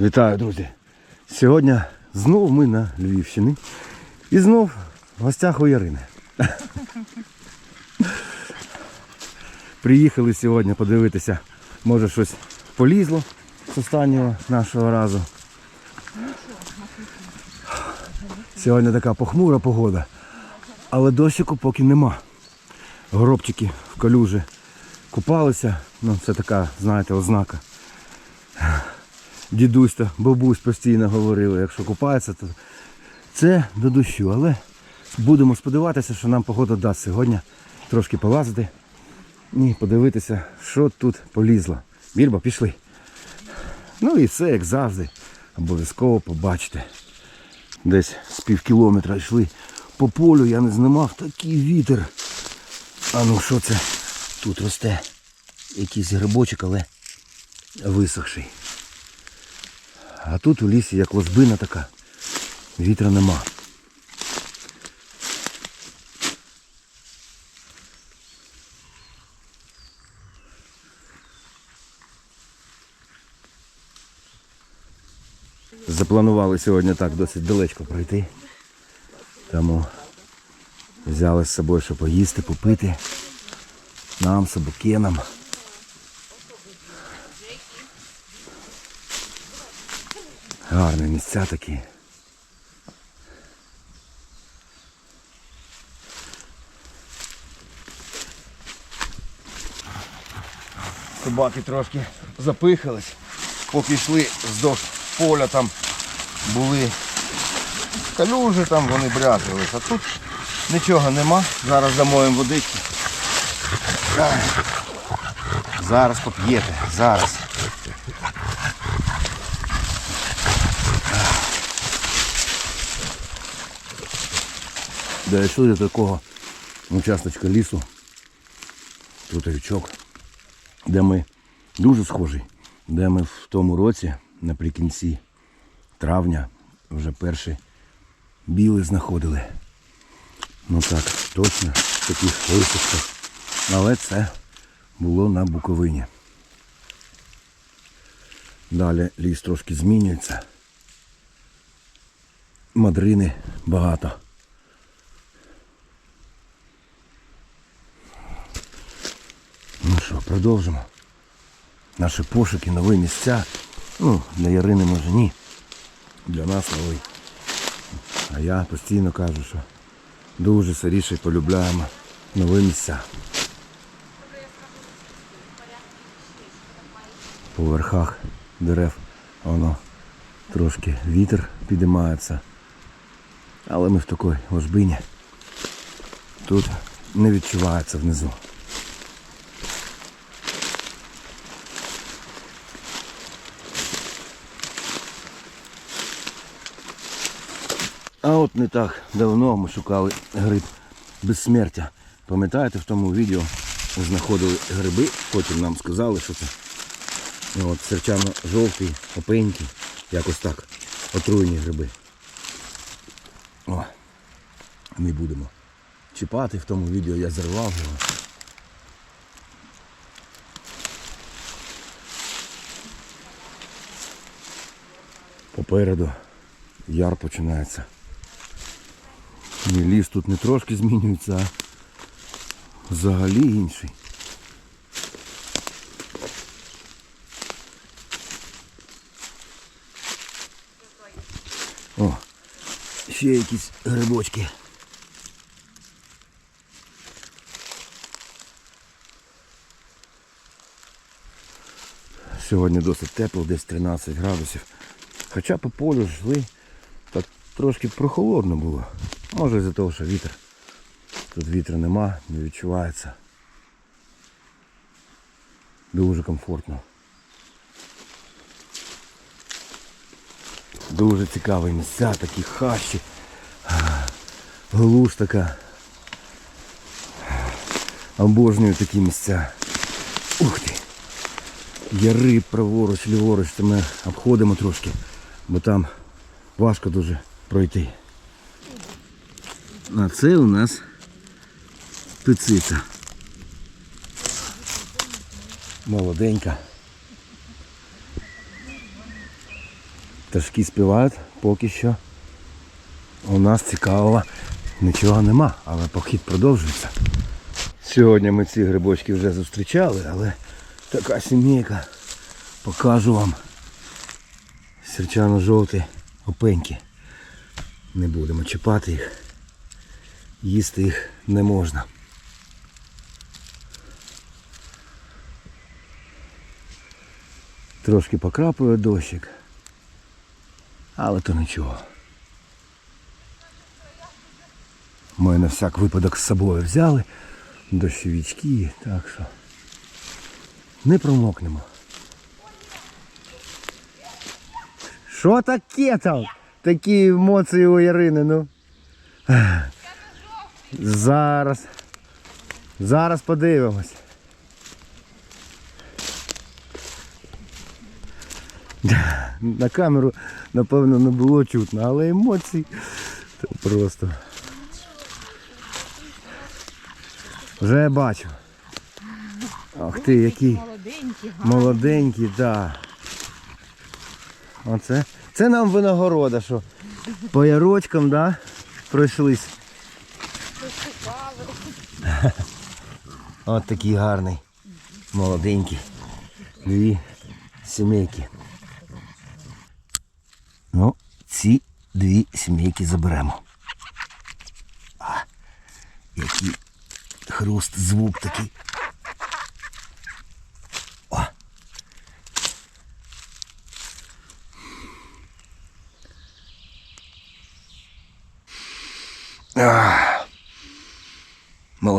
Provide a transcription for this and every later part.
Вітаю, друзі! Сьогодні знову ми на Львівщині. І знов в гостях у Ярини. Приїхали сьогодні подивитися, може щось полізло з останнього нашого разу. Сьогодні така похмура погода, але дощику поки нема. Горобчики в калюжі купалися, ну це така, знаєте, ознака дідусь та бабусь постійно говорили, якщо купається, то це до дощу. Але будемо сподіватися, що нам погода дасть сьогодні трошки полазити і подивитися, що тут полізло. Вірба, пішли. Ну і все, як завжди, обов'язково побачите. Десь з пів кілометра йшли по полю, я не знімав такий вітер. А ну що це? Тут росте якийсь грибочок, але висохший. А тут у лісі як ложбина така. Вітра нема. Запланували сьогодні так досить далечко пройти. Тому взяли з собою, щоб поїсти, попити. Нам, собакенам. Гарні місця такі. Собаки трошки запихались, поки йшли вздовж поля там були калюжі, там вони брязкались, а тут нічого нема. Зараз замоємо водички. Зараз поп'єте, зараз. Дійшли до такого участочка лісу, тут річок, де ми дуже схожі, де ми в тому році, наприкінці травня, вже перші біли знаходили. Ну так, точно, в таких висадках. Але це було на Буковині. Далі ліс трошки змінюється. Мадрини багато. Ну що, продовжимо. Наші пошуки, нові місця. Ну, для Ярини може ні. Для нас новий. А я постійно кажу, що дуже сиріше полюбляємо нові місця. По верхах дерев воно трошки вітер підіймається. Але ми в такій ложбині. Тут не відчувається внизу. А от не так давно ми шукали гриб безсмертя. Пам'ятаєте, в тому відео знаходили гриби, потім нам сказали, що це ну, от серчано-жовті, опенькі, якось так. Отруєні гриби. О, не будемо чіпати в тому відео, я зірвав його. Попереду яр починається. І ліс тут не трошки змінюється, а взагалі інший. О, ще якісь грибочки. Сьогодні досить тепло, десь 13 градусів. Хоча по полю йшли, так трошки прохолодно було. Може з-за того, що вітер. Тут вітру нема, не відчувається. Дуже комфортно. Дуже цікаві місця, такі хащі. Глуш така. Обожнюю такі місця. Ух ти! Яри праворуч, ліворуч, то ми обходимо трошки, бо там важко дуже пройти. А це у нас пициця. Молоденька. Пташки співають, поки що у нас цікавого нічого нема, але похід продовжується. Сьогодні ми ці грибочки вже зустрічали, але така сімейка. Покажу вам сірчано-жовті опеньки. Не будемо чіпати їх. Їсти їх не можна. Трошки покрапує дощик. Але то нічого. Ми на всяк випадок з собою взяли дощовички, так що не промокнемо. Що таке там? Такі емоції у Ярини, ну. Зараз. Зараз подивимось. На камеру, напевно, не було чутно, але емоції це просто. Вже я бачу. Ах ти, який молоденький, так. Да. Оце. Це нам винагорода, що по ярочкам, да, пройшлись. От такий гарний, молоденький. Дві сімейки. Ну, ці дві сімейки заберемо. А, який хруст, звук такий.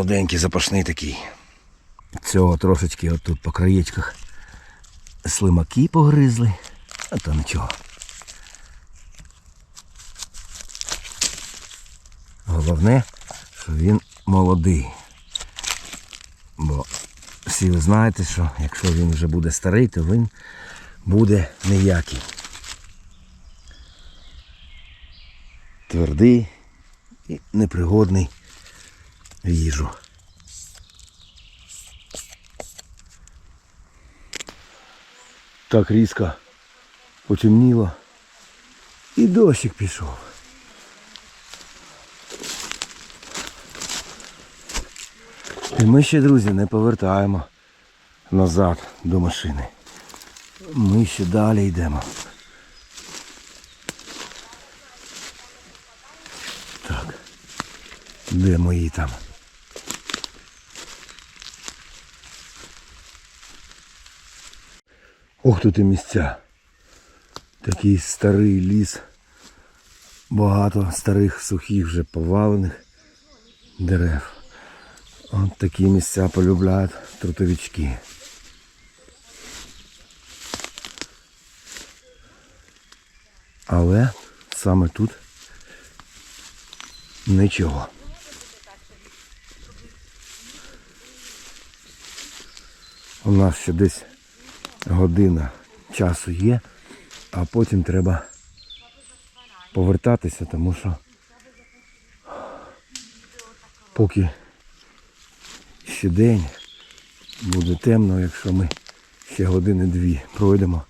Молоденький, запашний такий. Цього трошечки отут по краєчках слимаки погризли, а то нічого. Головне, що він молодий. Бо всі ви знаєте, що якщо він вже буде старий, то він буде ніякий. Твердий і непригодний їжу. Так різко потемніло. І дощик пішов. І ми ще, друзі, не повертаємо назад до машини. Ми ще далі йдемо. Так. Де мої там? Ох тут і місця. Такий старий ліс. Багато старих сухих вже повалених дерев. От такі місця полюбляють трутовички. Але саме тут нічого. У нас ще десь година часу є, а потім треба повертатися, тому що поки ще день буде темно, якщо ми ще години-дві пройдемо,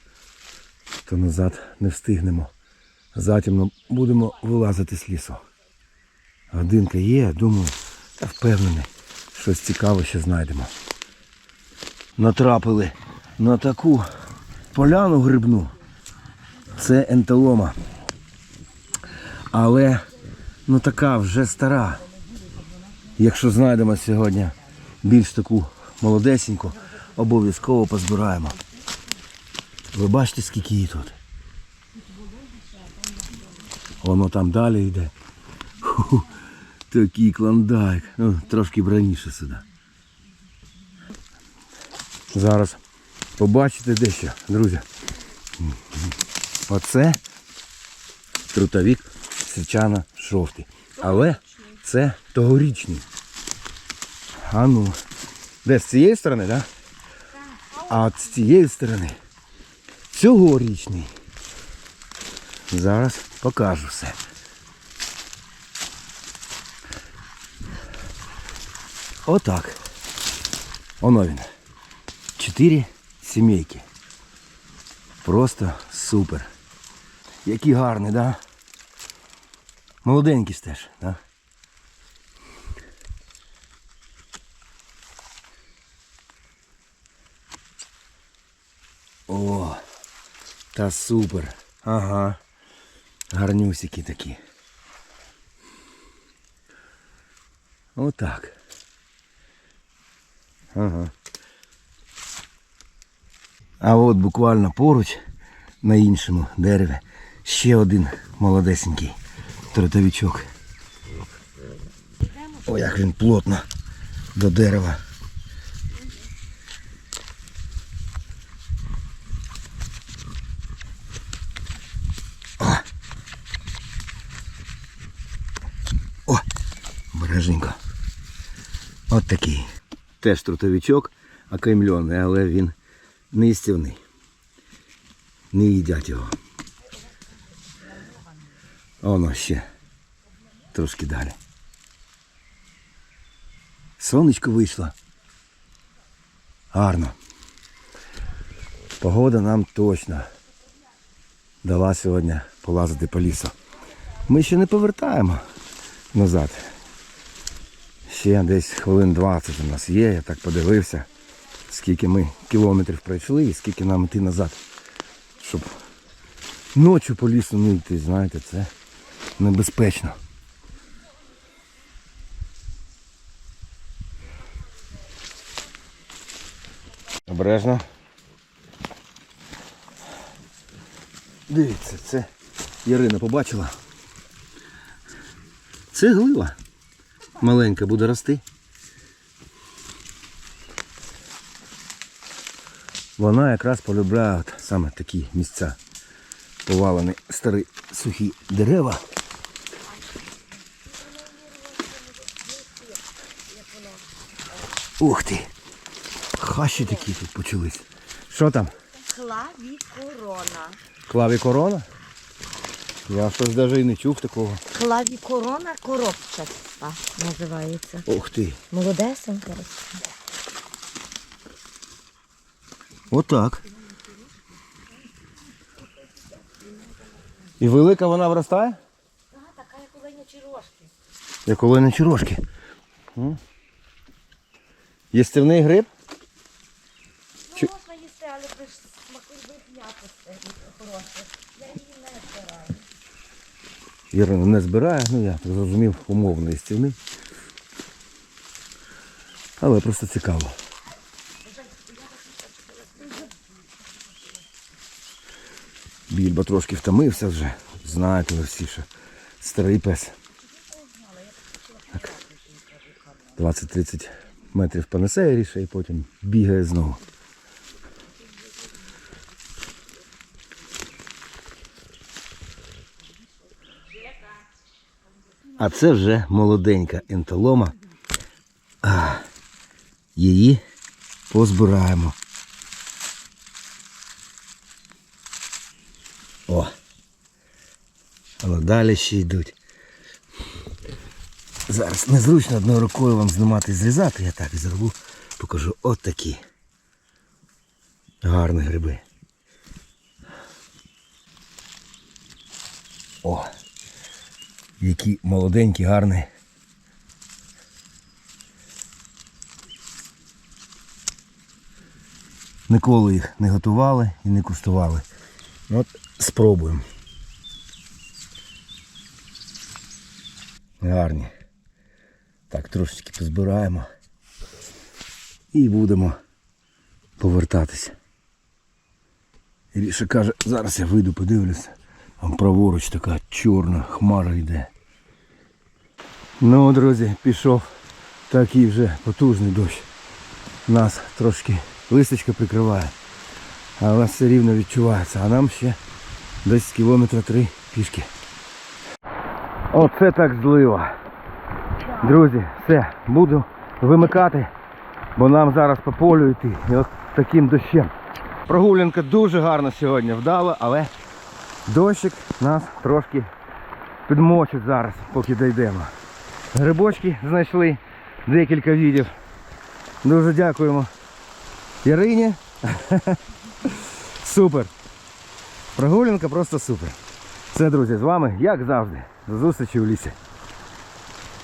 то назад не встигнемо. Затемно будемо вилазити з лісу. Годинка є, думаю, та впевнений, щось цікаве ще знайдемо. Натрапили на таку поляну грибну. Це ентелома. Але ну така вже стара. Якщо знайдемо сьогодні більш таку молодесеньку, обов'язково позбираємо. Ви бачите, скільки її тут? Воно там далі йде. Ху, такий клондайк. Ну, трошки б раніше сюди. Зараз побачите дещо, друзі. Оце трутовик свічано жовтий. Але це тогорічний. А ну. Де з цієї сторони, так? Да? А от з цієї сторони цьогорічний. Зараз покажу все. Отак. Оно він. Чотири сімейки. Просто супер. Який гарний, да? Молоденький теж, да? О, та супер. Ага. Гарнюсики такі. Отак. Ага. А от буквально поруч на іншому дереві ще один молодесенький тротовичок. О, як він плотно до дерева. О, О береженько. От такий. Теж трутовичок, окаймлений, але він не їстівний. Не їдять його. Воно ще. Трошки далі. Сонечко вийшло. Гарно. Погода нам точно дала сьогодні полазити по лісу. Ми ще не повертаємо назад. Ще десь хвилин 20 у нас є, я так подивився, скільки ми кілометрів пройшли і скільки нам йти назад. Щоб ночі по лісу не йти, знаєте, це небезпечно. Обережно. Дивіться, це Ярина побачила. Це глива. Маленька буде рости. Вона якраз полюбляє от саме такі місця. Повалені старі сухі дерева. Ух ти! Хащі такі тут почались. Що там? Клавікорона. Клаві корона? Я щось навіть і не чув такого. Клавікорона коробчаста називається. Ух ти. Молодесенька. Отак. І велика вона виростає? Ага, така як олені чірошки. Як олені чірошки. М? Їстивний гриб? Ну, можна їсти, але ж смакових м'якостей хороше. Я її не збираю. Ірина не збирає, ну я зрозумів, умовно їстівний. Але просто цікаво. Більба трошки втомився вже. Знаєте ви всі, що старий пес. Так. 20-30 метрів понесе ріше і потім бігає знову. А це вже молоденька ентолома. Її позбираємо. О. Але далі ще йдуть. Зараз незручно одною рукою вам знімати і зрізати. Я так зроблю. Покажу от такі. Гарні гриби. О! Які молоденькі, гарні. Ніколи їх не готували і не куштували. От спробуємо. Гарні. Так, трошечки позбираємо. І будемо повертатися. Іріша каже, зараз я вийду, подивлюся. Там праворуч така чорна хмара йде. Ну, друзі, пішов такий вже потужний дощ. Нас трошки листочка прикриває. Але все рівно відчувається. А нам ще десь кілометра три пішки. Оце так злива. Друзі, все, буду вимикати, бо нам зараз по полю йти. І от таким дощем. Прогулянка дуже гарна сьогодні вдала, але дощик нас трошки підмочить зараз, поки дійдемо. Грибочки знайшли декілька відів. Дуже дякуємо Ірині. Супер. Прогулянка просто супер. Все, друзі, з вами, як завжди, до зустрічі в лісі.